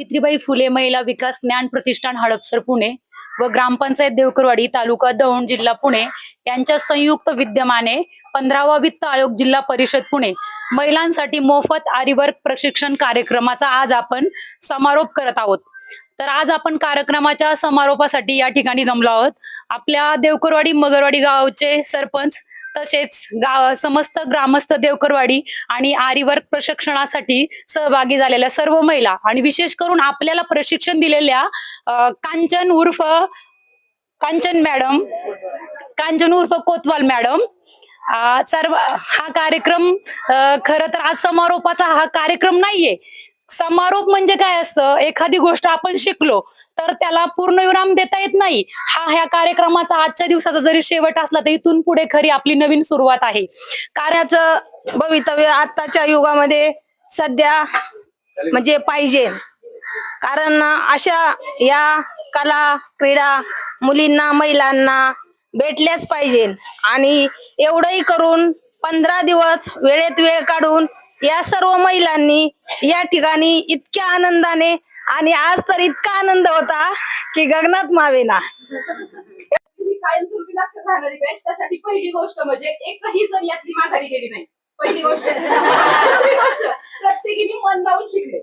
सावित्रीबाई फुले महिला विकास ज्ञान प्रतिष्ठान हडपसर पुणे व ग्रामपंचायत देवकरवाडी तालुका दौंड जिल्हा पुणे यांच्या संयुक्त विद्यमाने पंधरावा वित्त आयोग जिल्हा परिषद पुणे. महिलांसाठी मोफत आरीवर्क प्रशिक्षण कार्यक्रमाचा आज आपण समारोप करत आहोत. तर आज आपण कार्यक्रमाच्या समारोपासाठी या ठिकाणी जमलो आहोत. आपल्या देवकरवाडी मगरवाडी गावचे सरपंच तसेच गाव समस्त ग्रामस्थ देवकरवाडी आणि आरीवर्क प्रशिक्षणासाठी सहभागी झालेल्या सर्व महिला आणि विशेष करून आपल्याला प्रशिक्षण दिलेल्या कांचन उर्फ कांचन मॅडम कांचन उर्फ कोतवाल मॅडम सर्व हा कार्यक्रम खर खरं तर आज समारोपाचा हा कार्यक्रम नाहीये. समारोप म्हणजे काय असतं? एखादी गोष्ट आपण शिकलो तर त्याला पूर्णविराम देता येत नाही. हा ह्या कार्यक्रमाचा आजच्या दिवसाचा जरी शेवट असला तर इथून पुढे खरी आपली नवीन सुरुवात आहे. कार्याचं भवितव्य आत्ताच्या युगामध्ये सध्या म्हणजे पाहिजे. कारण अशा या कला क्रीडा मुलींना महिलांना भेटल्याच पाहिजे. आणि एवढंही करून पंधरा दिवस वेळेत वेळ काढून या सर्व महिलांनी या ठिकाणी इतक्या आनंदाने आणि आज तर इतका आनंद होता की गगनात मावेना कायमस्वरूपी लक्षात राहणारी बॅच त्यासाठी पहिली गोष्ट म्हणजे एकही जण यातली माघारी गेली नाही. पहिली गोष्ट. दुसरी गोष्ट प्रत्येकीने मन लावून शिकले.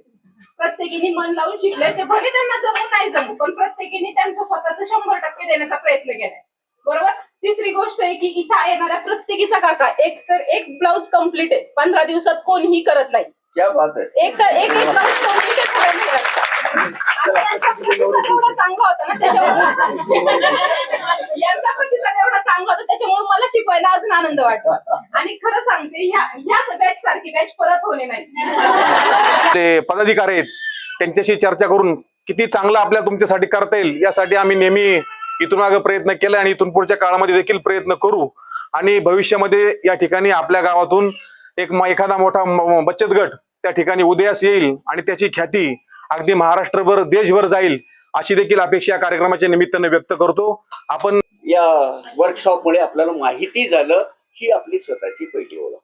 प्रत्येकीने मन लावून शिकले. ते भले त्यांना जमून नाही जमू पण प्रत्येकीने त्यांचं स्वतःच शंभर टक्के देण्याचा प्रयत्न केलाय. बरोबर? तिसरी गोष्ट आहे की इथं येणाऱ्या प्रत्येकीचा काका एक तर एक ब्लाऊज कंप्लीट आहे. पंधरा दिवसात कोणीही करत नाही. क्या बात है एक एक एक ब्लाऊज कंप्लीट चांगला होता ना त्याच्यामुळे यांचा प्रतिसाद एवढा चांगला होता त्याच्यामुळे मला शिकवायला अजून आनंद वाटतो. आणि खरं सांगते ह्या ह्याच बॅच सारखी बॅच परत होणे नाही. ते पदाधिकारी आहेत त्यांच्याशी चर्चा करून किती चांगलं आपल्या तुमच्यासाठी करता येईल यासाठी आम्ही नेहमी इथून मागे प्रयत्न केला आणि इथून पुढच्या काळामध्ये देखील प्रयत्न करू. आणि भविष्यामध्ये या ठिकाणी आपल्या गावातून एक एखादा मोठा बचत गट त्या ठिकाणी उदयास येईल आणि त्याची ख्याती अगदी महाराष्ट्रभर देशभर जाईल अशी देखील अपेक्षा या कार्यक्रमाच्या निमित्ताने व्यक्त करतो. आपण या वर्कशॉप मुळे आपल्याला माहिती झालं ही आपली स्वतःची पहिली ओळख.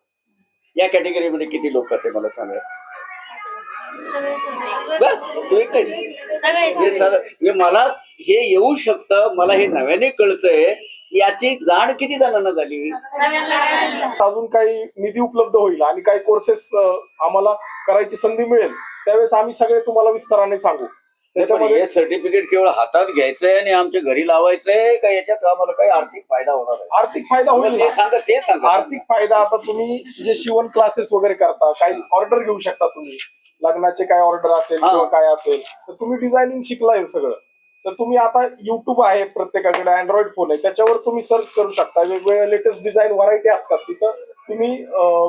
या कॅटेगरीमध्ये किती लोक आहेत मला सांगा. बस मला हे येऊ शकतं मला हे नव्याने कळतंय. याची जाण किती जणांना झाली? अजून काही निधी उपलब्ध होईल आणि काही कोर्सेस आम्हाला करायची संधी मिळेल त्यावेळेस आम्ही सगळे तुम्हाला विस्ताराने सांगू. त्याच्यामध्ये हे सर्टिफिकेट केवळ हातात घ्यायचंय आणि आमच्या घरी लावायचंय का याच्यात आम्हाला काही आर्थिक फायदा होणार आहे? आर्थिक फायदा होईल. ते ना. सांगा ते सांगा. आर्थिक फायदा आता तुम्ही जे शिवण क्लासेस वगैरे करता काही ऑर्डर घेऊ शकता तुम्ही. लग्नाचे काय ऑर्डर असेल. किंवा काय असेल तर तुम्ही डिझायनिंग शिकलाय सगळं. तर तुम्ही आता युट्यूब आहे प्रत्येकाकडे अँड्रॉइड फोन आहे. त्याच्यावर तुम्ही सर्च करू शकता. वेगवेगळ्या लेटेस्ट डिझाईन व्हरायटी असतात तिथं. तुम्ही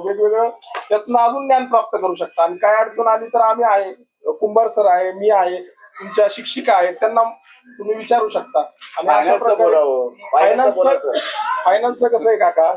वेगवेगळं त्यातनं अजून ज्ञान प्राप्त करू शकता. आणि काय अडचण आली तर आम्ही आहे. कुंभार सर आहे मी आहे. तुमच्या शिक्षिका आहेत. त्यांना तुम्ही विचारू शकता. आणि अशा प्रकारे बोलावं. फायनान्सचं कसं आहे काका.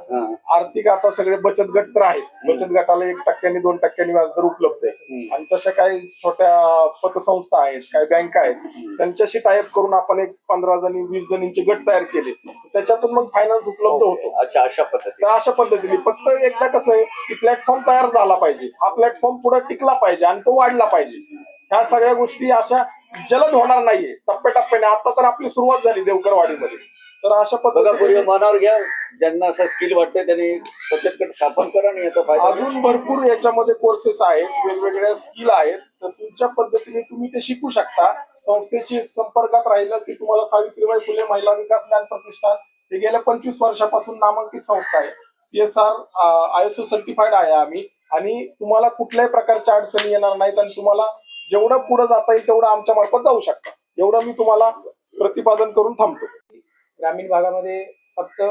आर्थिक आता सगळे बचत गट तर आहेत. बचत गटाला एक टक्क्यांनी दोन टक्क्यांनी व्याजदर उपलब्ध आहे. आणि तशा काही छोट्या पतसंस्था आहेत काही बँका आहेत. त्यांच्याशी टाईप करून आपण एक पंधरा जणी वीस जणींचे गट तयार केले. त्याच्यातून मग फायनान्स उपलब्ध होतो. अच्छा अशा पद्धतीने. तर अशा पद्धतीने. फक्त एकदा कसं आहे की प्लॅटफॉर्म तयार झाला पाहिजे. हा प्लॅटफॉर्म पुढे टिकला पाहिजे आणि तो वाढला पाहिजे. ह्या सगळ्या गोष्टी अशा जलद होणार नाहीये. टप्प्याटप्प्याने. आता तर आपली सुरुवात झाली देवकरवाडीमध्ये. तर अशा पद्धतीने मनावर घ्या. ज्यांना असं स्किल वाटतंय त्यांनी बचत गट स्थापन करा आणि याचा फायदा घ्या. अजून भरपूर याच्यामध्ये कोर्सेस आहेत वेगवेगळ्या स्किल आहेत. तर तुमच्या पद्धतीने तुम्ही ते शिकू शकता. संस्थेशी संपर्कात राहिलं की तुम्हाला सावित्रीबाई फुले महिला विकास ज्ञान प्रतिष्ठान हे गेल्या पंचवीस वर्षापासून नामांकित संस्था आहे. CSR I S O certified आहे आम्ही. आणि तुम्हाला कुठल्याही प्रकारच्या अडचणी येणार नाहीत आणि तुम्हाला जेवढं पुढे जाता येईल तेवढं आमच्या मार्फत जाऊ शकता. एवढं मी तुम्हाला प्रतिपादन करून थांबतो. ग्रामीण भागामध्ये फक्त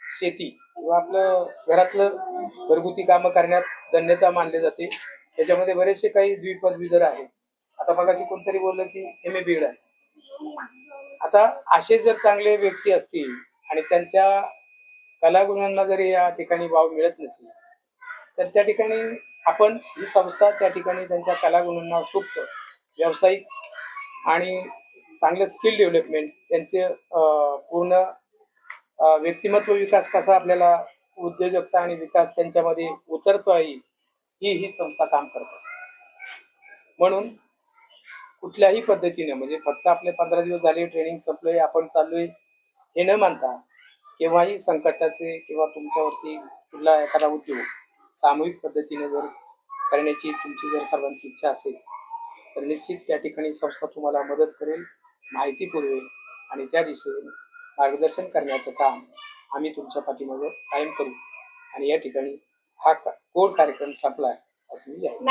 शेती किंवा आपलं घरातलं घरगुती कामं करण्यात धन्यता मानले जाते. त्याच्यामध्ये बरेचसे काही द्विपदवी जर आहेत. आता मगाशी कोणतरी बोललं की एम ए बीड आहे. आता असे जर चांगले व्यक्ती असतील आणि त्यांच्या कलागुणांना जरी या ठिकाणी वाव मिळत नसेल तर त्या ठिकाणी आपण ही संस्था त्या ठिकाणी त्यांच्या कलागुणांना सुप्त व्यावसायिक आणि चांगलं स्किल डेव्हलपमेंट त्यांचे पूर्ण व्यक्तिमत्व विकास कसा आपल्याला उद्योजकता आणि विकास त्यांच्यामध्ये उतरता येईल ही ही संस्था काम करत असते. म्हणून कुठल्याही पद्धतीने म्हणजे फक्त आपले पंधरा दिवस झाले ट्रेनिंग संपलोय आपण चाललोय हे न मानता केव्हाही संकटाचे किंवा तुमच्यावरती कुठला एखादा उद्योग सामूहिक पद्धतीने जर करण्याची तुमची जर सर्वांची इच्छा असेल तर निश्चित त्या ठिकाणी संस्था तुम्हाला मदत करेल. माहिती पुरवेल आणि त्या दिशेने मार्गदर्शन करण्याचं काम आम्ही तुमच्या पाठीमागे कायम करू. आणि या ठिकाणी हा कोण कार्यक्रम संपला आहे असं मी जाहीर